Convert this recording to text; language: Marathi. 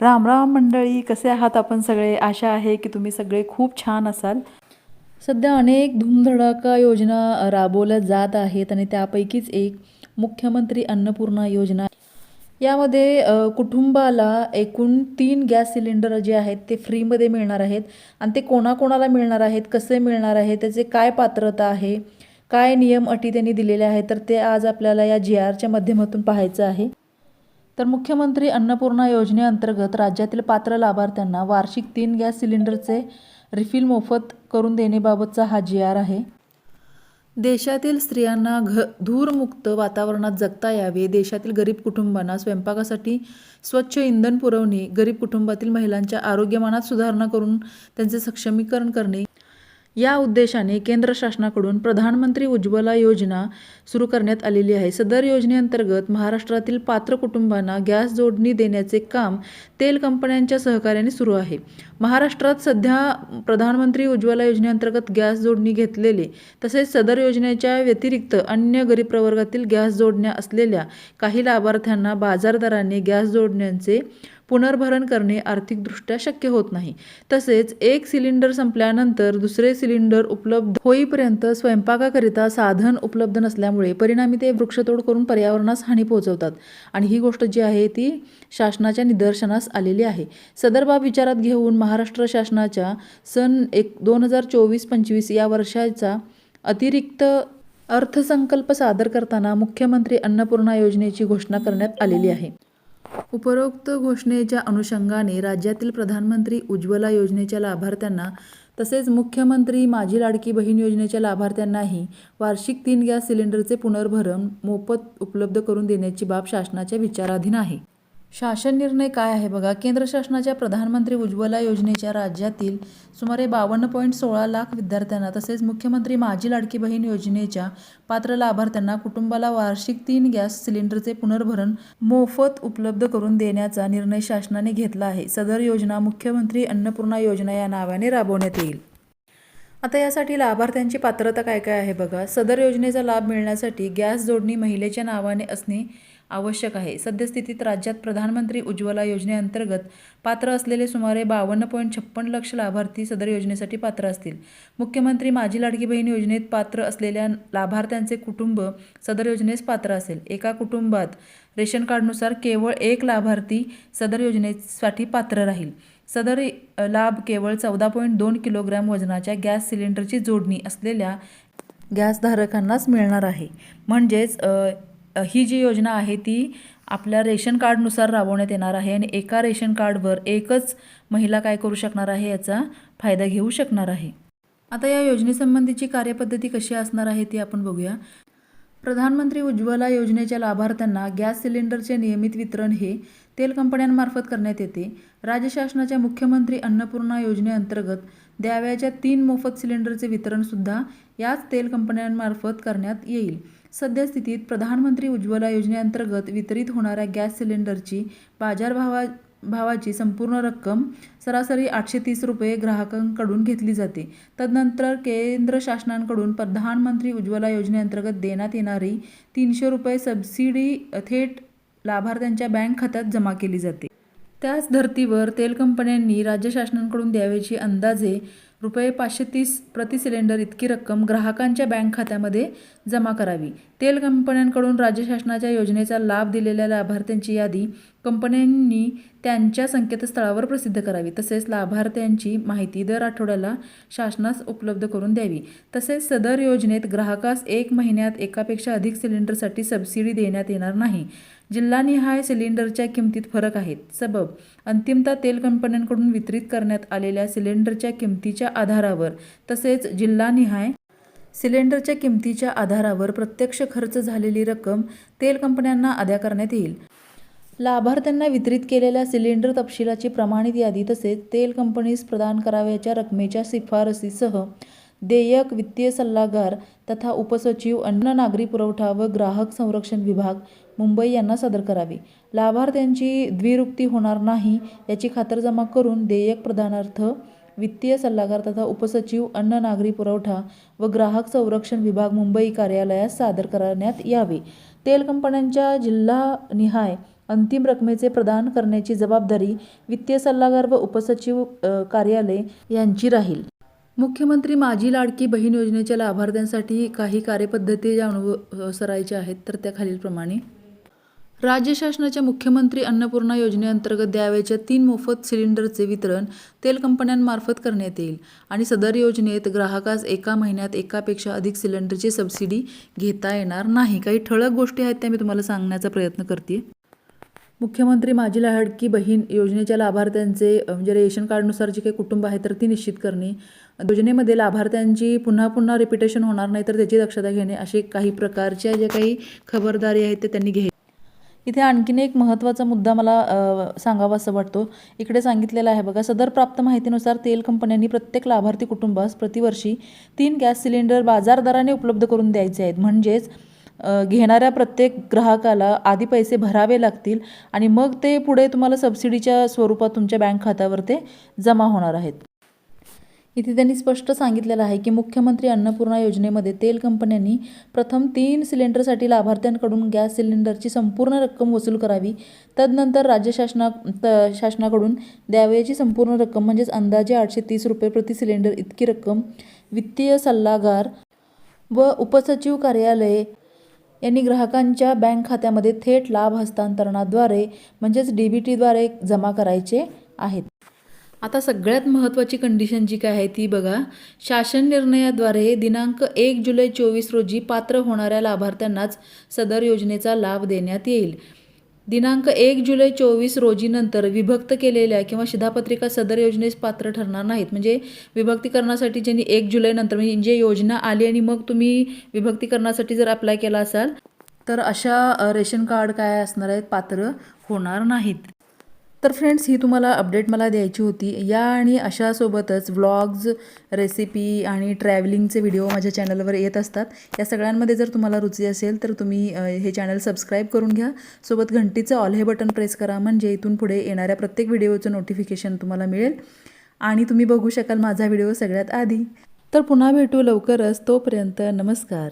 राम राम मंडळी कसे आहात आपण सगळे? आशा आहे की तुम्ही सगळे खूप छान असाल. सध्या अनेक धूमधडाका योजना राबवल्या जात आहेत आणि त्यापैकीच एक मुख्यमंत्री अन्नपूर्णा योजना. यामध्ये कुटुंबाला एकूण तीन गॅस सिलेंडर जे आहेत ते फ्रीमध्ये मिळणार आहेत आणि ते कोणाकोणाला मिळणार आहेत कसे मिळणार आहे त्याचे काय पात्रता आहे काय नियम अटी त्यांनी दिलेले आहेत तर ते आज आपल्याला या जी आरच्या माध्यमातून पाहायचं आहे. तर मुख्यमंत्री अन्नपूर्णा योजनेअंतर्गत राज्यातील पात्र लाभार्थ्यांना वार्षिक तीन गॅस सिलेंडरचे रिफिल मोफत करून देण्याबाबतचा हा जी आर आहे. देशातील स्त्रियांना घ धूरमुक्त वातावरणात जगता यावे देशातील गरीब कुटुंबांना स्वयंपाकासाठी स्वच्छ इंधन पुरवणे गरीब कुटुंबातील महिलांच्या आरोग्यमानात सुधारणा करून त्यांचे सक्षमीकरण करणे या उद्देशाने केंद्र शासनाकडून प्रधानमंत्री उज्ज्वला योजना सुरू करण्यात आलेली आहे. सदर योजनेअंतर्गत महाराष्ट्रातील पात्र कुटुंबांना गॅस जोडणी देण्याचे काम तेल कंपन्यांच्या सहकार्याने सुरू आहे. महाराष्ट्रात सध्या प्रधानमंत्री उज्ज्वला योजनेअंतर्गत गॅस जोडणी घेतलेले तसेच सदर योजनेच्या व्यतिरिक्त अन्य गरीब प्रवर्गातील गॅस जोडण्या असलेल्या काही लाभार्थ्यांना बाजारदराने गॅस जोडण्यांचे पुनर्भरण करणे आर्थिकदृष्ट्या शक्य होत नाही. तसेच एक सिलेंडर संपल्यानंतर दुसरे सिलेंडर उपलब्ध होईपर्यंत स्वयंपाकाकरिता साधन उपलब्ध नसल्यामुळे परिणामी ते वृक्षतोड करून पर्यावरणास हानी पोहोचवतात. आणि ही गोष्ट जी आहे ती शासनाच्या निदर्शनास आलेली आहे. सदर बाब विचारात घेऊन महाराष्ट्र शासनाच्या सन एक दोन हजार चोवीस पंचवीस या वर्षाचा अतिरिक्त अर्थसंकल्प सादर करताना मुख्यमंत्री अन्नपूर्णा योजनेची घोषणा करण्यात आलेली आहे. उपरोक्त घोषणेच्या अनुषंगाने राज्यातील प्रधानमंत्री उज्ज्वला योजनेच्या लाभार्थ्यांना तसेच मुख्यमंत्री माझी लाडकी बहीण योजनेच्या लाभार्थ्यांनाही वार्षिक तीन गॅस सिलेंडरचे पुनर्भरण मोफत उपलब्ध करून देण्याची बाब शासनाच्या विचाराधीन आहे. शासन निर्णय काय आहे बघा? केंद्र शासनाच्या प्रधानमंत्री उज्ज्वला योजनेच्या राज्यातील सुमारे बावन्न पॉईंट सोळा लाख विद्यार्थ्यांना तसेच मुख्यमंत्री माझी लाडकी बहीण योजनेच्या पात्र लाभार्थ्यांना कुटुंबाला वार्षिक तीन गॅस सिलेंडरचे पुनर्भरण मोफत उपलब्ध करून देण्याचा निर्णय शासनाने घेतला आहे. सदर योजना मुख्यमंत्री अन्नपूर्णा योजना या नावाने राबवण्यात येईल. आता यासाठी लाभार्थ्यांची पात्रता काय काय आहे बघा? सदर योजनेचा लाभ मिळण्यासाठी गॅस जोडणी महिलेच्या नावाने असणे आवश्यक आहे. सद्यस्थितीत राज्यात प्रधानमंत्री उज्ज्वला योजनेअंतर्गत पात्र असलेले सुमारे बावन्न पॉईंट छप्पन लक्ष लाभार्थी सदर योजनेसाठी पात्र असतील. मुख्यमंत्री माझी लाडकी बहीण योजनेत पात्र असलेल्या लाभार्थ्यांचे कुटुंब सदर योजनेस पात्र असेल. एका कुटुंबात रेशन कार्डनुसार केवळ एक लाभार्थी सदर योजनेसाठी पात्र राहील. सदर लाभ केवळ चौदा पॉईंट दोन किलोग्रॅम वजनाच्या गॅस सिलेंडरची जोडणी असलेल्या गॅसधारकांनाच मिळणार आहे. म्हणजेच ही जी योजना आहे ती आपल्या रेशन कार्डनुसार राबवण्यात येणार आहे आणि एका रेशन कार्डवर एकच महिला काय करू शकणार आहे याचा फायदा घेऊ शकणार आहे. आता या योजनेसंबंधीची कार्यपद्धती कशी असणार आहे ती आपण बघूया. प्रधानमंत्री उज्ज्वला योजनेच्या लाभार्थ्यांना गॅस सिलेंडरचे नियमित वितरण हे तेल कंपन्यांमार्फत करण्यात येते. राज्य शासनाच्या मुख्यमंत्री अन्नपूर्णा योजनेअंतर्गत द्याव्याच्या तीन मोफत सिलेंडरचे वितरणसुद्धा याच तेल कंपन्यांमार्फत करण्यात येईल. सद्यस्थितीत प्रधानमंत्री उज्ज्वला योजनेअंतर्गत वितरित होणाऱ्या गॅस सिलेंडरची बाजारभावा भावाची संपूर्ण रक्कम सरासरी आठशे तीस रुपये ग्राहकांकडून घेतली जाते. तदनंतर केंद्र शासनाकडून प्रधानमंत्री उज्ज्वला योजनेअंतर्गत देण्यात येणारी तीनशे रुपये सबसिडी थेट लाभार्थ्यांच्या बँक खात्यात जमा केली जाते. त्याच धर्तीवर तेल कंपन्यांनी राज्य शासनाकडून द्यावेची अंदाजे रुपये पाचशे तीस प्रति सिलेंडर इतकी रक्कम ग्राहकांच्या बँक खात्यामध्ये जमा करावी. तेल कंपन्यांकडून राज्य शासनाच्या योजनेचा लाभ दिलेल्या लाभार्थ्यांची यादी कंपन्यांनी त्यांच्या संकेतस्थळावर प्रसिद्ध करावी. तसेच लाभार्थ्यांची माहिती दर आठवड्याला शासनास उपलब्ध करून द्यावी. तसेच सदर योजनेत ग्राहकास एक महिन्यात एकापेक्षा अधिक सिलेंडरसाठी सबसिडी देण्यात येणार नाही. जिल्हानिहाय सिलेंडरच्या किमतीत फरक आहेत सबब. अंतिमता तेल कंपन्यांकडून वितरित करण्यात आलेल्या सिलेंडरच्या किमतीच्या आधारावर. तसेच जिल्हानिहाय सिलेंडरच्या किमतीच्या आधारावर प्रत्यक्ष खर्च झालेली रक्कम तेल कंपन्यांना अदा करण्यात येईल. लाभार्थ्यांना वितरित केलेल्या सिलेंडर तपशिलाची प्रमाणित यादी तसेच तेल कंपनीस प्रदान करावयाच्या रकमेच्या शिफारसीसह देयक वित्तीय सल्लागार तथा उपसचिव अन्न नागरी पुरवठा व ग्राहक संरक्षण विभाग मुंबई यांना सादर करावी. लाभार्थ्यांची द्विरुक्ती होणार नाही याची खातरजमा करून देयक प्रदानार्थ वित्तीय सल्लागार तथा उपसचिव अन्न नागरी पुरवठा व ग्राहक संरक्षण विभाग मुंबई कार्यालयास सादर करण्यात यावे. तेल कंपन्यांच्या जिल्हानिहाय अंतिम रकमेचे प्रदान करण्याची जबाबदारी वित्तीय सल्लागार व उपसचिव कार्यालय यांची राहील. मुख्यमंत्री माझी लाडकी बहीण योजनेच्या लाभार्थ्यांसाठी काही कार्यपद्धती ज्या अनुसरायच्या आहेत तर त्या खालीलप्रमाणे राज्य शासनाच्या मुख्यमंत्री अन्नपूर्णा योजनेअंतर्गत द्यावयाच्या तीन मोफत सिलेंडरचे वितरण तेल कंपन्यांमार्फत करण्यात येईल आणि सदर योजनेत ग्राहकास एका महिन्यात एकापेक्षा अधिक सिलेंडरची सबसिडी घेता येणार नाही. काही ठळक गोष्टी आहेत त्या मी तुम्हाला सांगण्याचा प्रयत्न करते मुख्यमंत्री माझी लाडकी बहीण योजनेच्या लाभार्थ्यांचे म्हणजे रेशन कार्डनुसार जे काही कुटुंब आहे तर ती निश्चित करणे. योजनेमध्ये लाभार्थ्यांची पुन्हा पुन्हा रिपिटेशन होणार नाही तर त्याची दक्षता घेणे असे काही प्रकारच्या ज्या काही खबरदारी आहेत ते त्यांनी घे इथे आणखीन एक महत्त्वाचा मुद्दा मला सांगावा असं वाटतो. इकडे सांगितलेलं आहे बघा सदर प्राप्त माहितीनुसार तेल कंपन्यांनी प्रत्येक लाभार्थी कुटुंबास प्रतिवर्षी तीन गॅस सिलेंडर बाजार दराने उपलब्ध करून द्यायचे आहेत. म्हणजेच घेणाऱ्या प्रत्येक ग्राहकाला आधी पैसे भरावे लागतील आणि मग ते पुढे तुम्हाला सबसिडीच्या स्वरूपात तुमच्या बँक खात्यावर ते जमा होणार आहेत. इथे त्यांनी स्पष्ट सांगितलेलं आहे की मुख्यमंत्री अन्नपूर्णा योजनेमध्ये तेल कंपन्यांनी प्रथम तीन सिलेंडरसाठी लाभार्थ्यांकडून गॅस सिलेंडरची संपूर्ण रक्कम वसूल करावी. तदनंतर राज्य शासना त- शासनाकडून द्यावयाची संपूर्ण रक्कम म्हणजेच अंदाजे आठशे तीस रुपये प्रति सिलेंडर इतकी रक्कम वित्तीय सल्लागार व उपसचिव कार्यालय यांनी ग्राहकांच्या बँक खात्यामध्ये थेट लाभ हस्तांतरणाद्वारे म्हणजेच डी बी टीद्वारे जमा करायचे आहेत. आता सगळ्यात महत्त्वाची कंडिशन जी काय आहे ती बघा. शासन निर्णयाद्वारे दिनांक एक जुलै चोवीस रोजी पात्र होणाऱ्या लाभार्थ्यांनाच सदर योजनेचा लाभ देण्यात येईल. दिनांक एक जुलै चोवीस रोजीनंतर विभक्त केलेल्या किंवा शिधापत्रिका सदर योजनेस पात्र ठरणार नाहीत. म्हणजे विभक्तीकरणासाठी ज्यांनी एक जुलैनंतर म्हणजे जे योजना आली आणि मग तुम्ही विभक्तीकरणासाठी जर अप्लाय केला असाल तर अशा रेशन कार्ड काय असणार आहेत? पात्र होणार नाहीत. तर फ्रेंड्स ही तुम्हाला अपडेट मला द्यायची होती. या आणि अशासोबतच व्लॉग्ज रेसिपी आणि ट्रॅव्हलिंगचे व्हिडिओ माझ्या चॅनलवर येत असतात. या सगळ्यांमध्ये जर तुम्हाला रुची असेल तर तुम्ही हे चॅनल सबस्क्राईब करून घ्या. सोबत घंटीचं ऑल हे बटन प्रेस करा म्हणजे इथून पुढे येणाऱ्या प्रत्येक व्हिडिओचं नोटिफिकेशन तुम्हाला मिळेल. आणि तुम्ही बघू शकाल माझा व्हिडिओ सगळ्यात आधी. तर पुन्हा भेटू लवकरच. तोपर्यंत नमस्कार.